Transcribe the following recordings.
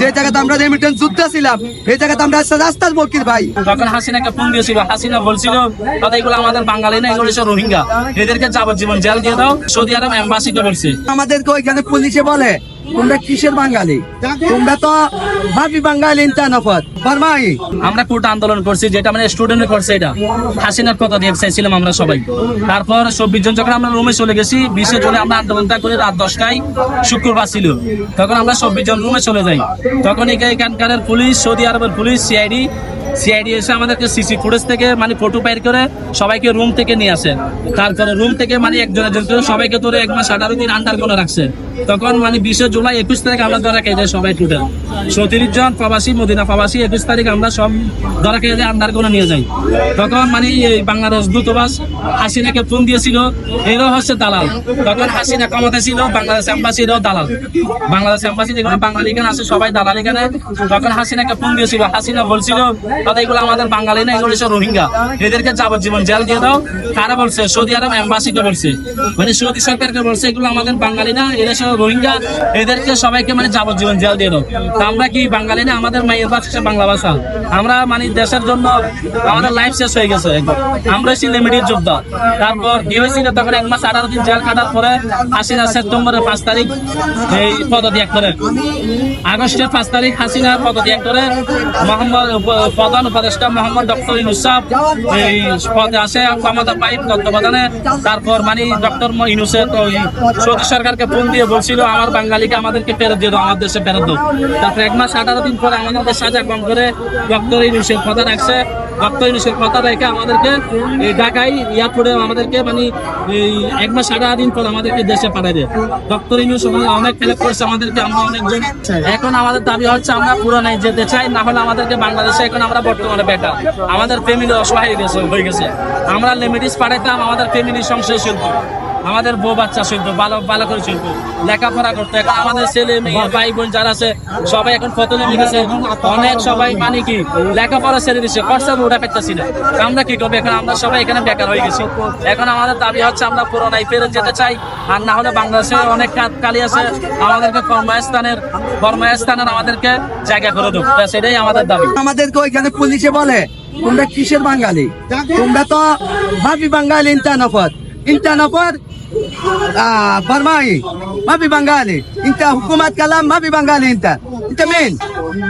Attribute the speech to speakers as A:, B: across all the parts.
A: যে জায়গাতে আমরা রেমিটেন্স যুদ্ধ ছিলাম এই জায়গাতে আমরা রাস্তার বকির ভাই।
B: তখন হাসিনাকে ফোন দিয়েছিল। হাসিনা বলছিল কথা এগুলো আমাদের বাঙালি না এগুলো সব রোহিঙ্গা। এদেরকে যাবজ্জীবন জেল দিয়ে দাও। সৌদি আরব এম্বাসিকে বলছে।
A: আমাদেরকে ওইখানে পুলিশে বলে তোমরা কিসের বাঙালি? তোমরা তো ভাবি বাঙালি ফরমাই
B: আমরা কোর্ট আন্দোলন করছি, যেটা মানে স্টুডেন্ট করছে এটা। হাসিনার কথা দিয়ে চাইছিলাম আমরা সবাই। তারপর চব্বিশ জন যখন আমরা রুমে চলে গেছি, বিশে জনে আমরা আন্দোলনটা করে রাত দশটায় শুক্রবার ছিল। তখন আমরা চব্বিশ জন রুমে চলে যাই। তখন এখানে- এখানকার পুলিশ, সৌদি আরবের পুলিশ সিআইডি সিআইডি এসে আমাদেরকে সিসি ফুটেজ থেকে মানে ফটো বাইর করে সবাইকে রুম থেকে নিয়ে আসে। তারপরে রুম থেকে মানে একজন একজন করে সবাইকে ধরে এক মাস আঠারো দিন আন্ডার করে রাখছে। তখন মানে বিশে জুলাই একুশ তারিখ আমরা ধরা খেয়ে যাই সবাই টোটাল চৌত্রিশ জন প্রবাসী, মদিনা প্রবাসী, একুশ তারিখ আমরা সব ধরা খেয়ে যাই আন্ডার করে নিয়ে যাই। তখন মানে এই বাংলাদেশ দূতাবাস হাসিনাকে ফোন দিয়েছিল, এরও হচ্ছে দালাল। তখন হাসিনা ক্ষমতা ছিল, বাংলাদেশ এম্বাসিরও দালাল। বাংলাদেশ এম্বাসি যেখানে বাঙালি এখানে আছে, সবাই দালাল এখানে। তখন হাসিনাকে ফোন দিয়েছিল, হাসিনা বলছিল দাদা, এগুলো আমাদের বাঙালি না, এগুলো সব রোহিঙ্গা। এদেরকে যাবজ্জীবন জেল দিয়ে দাও। কারা বলছে? সৌদি আরব এম্বাসিকে বলছে। মানে সৌদি সরকারকে বলছে, এগুলো আমাদের বাঙালি না, এরা সব রোহিঙ্গা। এদেরকে সবাইকে মানে যাবজ্জীবন জেল দিয়ে দাও। তা আমরা কি বাঙালি না? আমাদের মায়ের ভাষা বাংলা ভাষা। আমরা মানে দেশের জন্য আমাদের লাইফ শেষ হয়ে গেছে আমরা ছিল লিমিটেড যোদ্ধা। তারপর কি হয়েছিল? তখন এক মাস আঠারো দিন জেল কাটার পরে হাসিনা সেপ্টেম্বরের পাঁচ তারিখ এই পদত্যাগ করে। আগস্টের পাঁচ তারিখ হাসিনা পদত্যাগ করে মোহাম্মদ প্রধান উপদেষ্টা মোহাম্মদ ডক্টর ইনুসাফ এই পদে আসে ক্ষমতা পাই তত্ত্বাবধানে তারপর মানে ডক্টর ইনুসে তো সৌদি সরকারকে ফোন দিয়ে বলছিল, আমার বাঙালিকে আমাদেরকে ফেরত দিয়ে দাও আমার দেশে ফেরত দাও। তারপর এক মাস আঠারো দিন পরে আমাদের সাজা কম করে ডক্টর ইনুসের প্রধান রাখছে। ডক্টর ইনুসের কথা রেখে আমাদেরকে ঢাকায় এয়ারপোর্টে আমাদেরকে মানে এই এক মাস সারা দিন পর আমাদেরকে দেশে পাঠাই দেয়। ডক্টর সময় অনেক হেল্প করেছে আমাদেরকে, আমরা অনেকজন। এখন আমাদের দাবি হচ্ছে আমরা পুরো নাই, যেতে চাই, না হলে আমাদেরকে বাংলাদেশে এখন আমরা বর্তমানে বেটা আমাদের ফ্যামিলি অসহায় হয়ে গেছে আমরা লিমিটিস পাঠাইতাম, আমাদের ফ্যামিলি সংসার চলতো আমাদের বউ বাচ্চা চলতো ভালো ভালো করে চলতো লেখাপড়া করতে আমাদের ছেলে মেয়ে ভাই বোন যারা আছে সবাই এখন ফতলে লিখেছে। অনেক সবাই মানে কি লেখাপড়া ছেড়ে দিচ্ছে খরচা উঠা পেতেছি না। আমরা কি করব? এখন আমরা সবাই এখানে বেকার হয়ে গেছি। এখন আমাদের দাবি হচ্ছে আমরা পুরোনায় ফেরত যেতে চাই। আর না হলে বাংলাদেশে অনেক কাজ কালি আছে। আমাদেরকে কর্মস্থানের কর্মস্থানের আমাদেরকে জায়গা করে দেবো। সেটাই আমাদের দাবি।
A: আমাদেরকে ওইখানে পুলিশে বলে তোমরা কিসের বাঙালি? তোমরা তো ভাবি বাঙালি آه برمائي ما في بنغالي انت حكومة كلام ما في بنغالي انت انت مين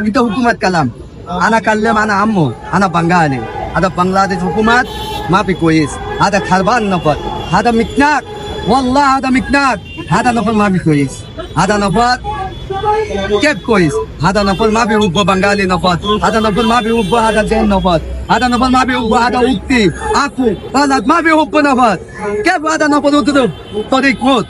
A: انت حكومة كلام ana kalam ana عمو انا bangali ada bangladesh hukumat ما في كويس هذا خربان نفر هذا مكناك والله هذا مكناك هذا نفر ما في كويس هذا نفر كيف كويس هذا نفر ما في بنغالي نفر هذا نفر ما في هذا زين نفر આદાનો પણ માબે આદા ઉક્તિ આખું આદા માબે ઉપના ભાત કે આદાનો પણ উঠতো তরিক মত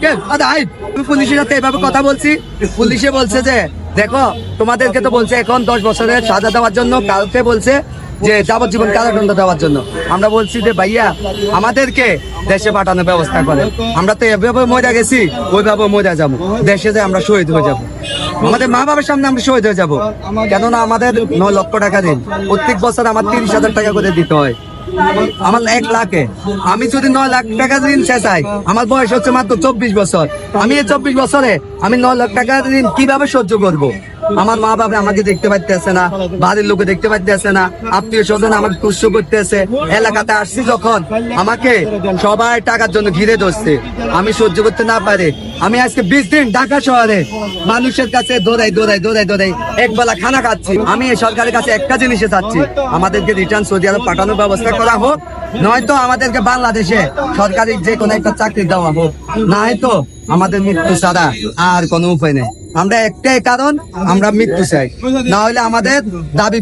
A: কে আদা আই পুলিশের সাথে এভাবে কথা বলছি পুলিশে বলছে যে দেখো তোমাদেরকে তো বলছে এখন দশ বছরের সাজা দেওয়ার জন্য কালকে বলছে যে যাবজ্জীবন কারাদণ্ড দেওয়ার জন্য। আমরা বলছি যে ভাইয়া আমাদেরকে দেশে পাঠানোর ব্যবস্থা করে আমরা তো এভাবে মজা গেছি ওইভাবে মজা যাব। দেশে যে আমরা শহীদ হয়ে যাব। আমাদের মা বাবার সামনে আমরা শহীদ হয়ে যাব। কেননা আমাদের নয় লক্ষ টাকা দিন। প্রত্যেক বছর আমার তিরিশ হাজার টাকা করে দিতে হয়। আমার এক লাখে। আমি যদি নয় লাখ টাকা ঋণ শেষাই আমার বয়স হচ্ছে মাত্র চব্বিশ বছর। আমি এই চব্বিশ বছরে আমি নয় লাখ টাকা ঋণ কীভাবে সহ্য করব। আমার মা বাবা আমাকে দেখতে পাইতেছে না, বাড়ির লোকে দেখতে পাইতেছে না, আত্মীয় স্বজন আমাকে তুষ্য করতেছে। এলাকাতে আসছি যখন, আমাকে সবাই টাকার জন্য ঘিরে ধরছে। আমি সহ্য করতে না পারে। আমি আজকে বিশ দিন ঢাকা শহরে মানুষের কাছে দৌড়াই দৌড়াই দৌড়াই দৌড়াই একবেলা খানা খাচ্ছি। আমি এই সরকারের কাছে একটা জিনিসে চাচ্ছি আমাদেরকে রিটার্ন সৌদি আরব পাঠানোর ব্যবস্থা করা হোক, নয়তো আমাদেরকে বাংলাদেশে সরকারি যে কোনো একটা চাকরি দেওয়া হোক, নয়তো আমাদের মৃত্যু ছাড়া আর কোনো উপায় নেই। আমরা একটাই কারণ আমরা মৃত্যু চাই। না হলে আমাদের দাবি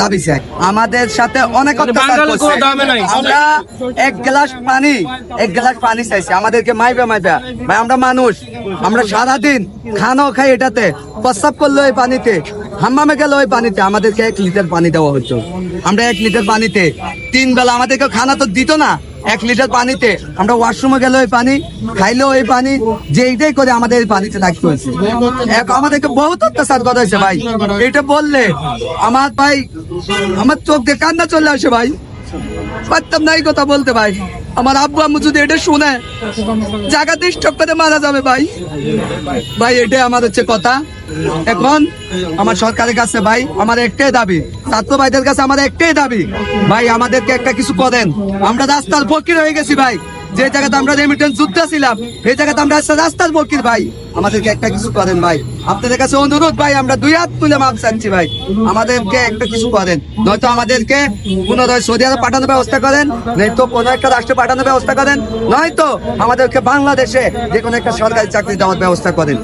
A: দাবি চাই। আমাদের সাথে অনেক
B: নাই।
A: আমরা এক গ্লাস পানি এক গ্লাস পানি চাইছি। আমাদেরকে মাইবে মাইবে। ভাই আমরা মানুষ। আমরা সারাদিন খানাও খাই এটাতে। প্রস্রাব করল ওই পানিতে। হাম্মামে গেল ওই পানিতে। আমাদেরকে এক লিটার পানি দেওয়া হতো আমরা এক লিটার পানিতে তিন বেলা আমাদেরকে খানা তো দিত না। এক লিটার পানিতে। আমরা ওয়াশরুমে গেলে ওই পানি, খাইলেও ওই পানি, যে এইটাই করে আমাদের এই পানিতে লাগতে হয়েছে এক আমাদেরকে বহুত অত্যাচার করা হয়েছে ভাই। এটা বললে আমার ভাই, আমার চোখ দিয়ে কান্না চলে আসে ভাই। পারতাম না এই কথা বলতে ভাই। আমার আব্বু আম্মু যদি এটা শুনে জায়গা ডিস্টার্ব করে মারা যাবে ভাই। ভাই, এটাই আমার হচ্ছে কথা। এখন আমার সরকারের কাছে ভাই, আমার একটাই দাবি, ছাত্র ভাইদের কাছে আমার একটাই দাবি, ভাই, আমাদেরকে একটা কিছু করেন। আমরা রাস্তার ফকির হয়ে গেছি ভাই। যে জায়গাতে আমরা রেমিটেন্স যুদ্ধ ছিলাম এই জায়গাতে আমরা রাস্তার বকির ভাই। আমাদেরকে একটা কিছু করেন ভাই। আপনাদের কাছে অনুরোধ ভাই, আমরা দুই হাত তুলে মাপ চাচ্ছি ভাই। আমাদেরকে একটা কিছু করেন। নয়তো আমাদেরকে পুনরায় সৌদি আরব পাঠানোর ব্যবস্থা করেন, নয়তো কোনো একটা রাষ্ট্রে পাঠানোর ব্যবস্থা করেন, নয়তো আমাদেরকে বাংলাদেশে যে কোনো একটা সরকারি চাকরি দেওয়ার ব্যবস্থা করেন।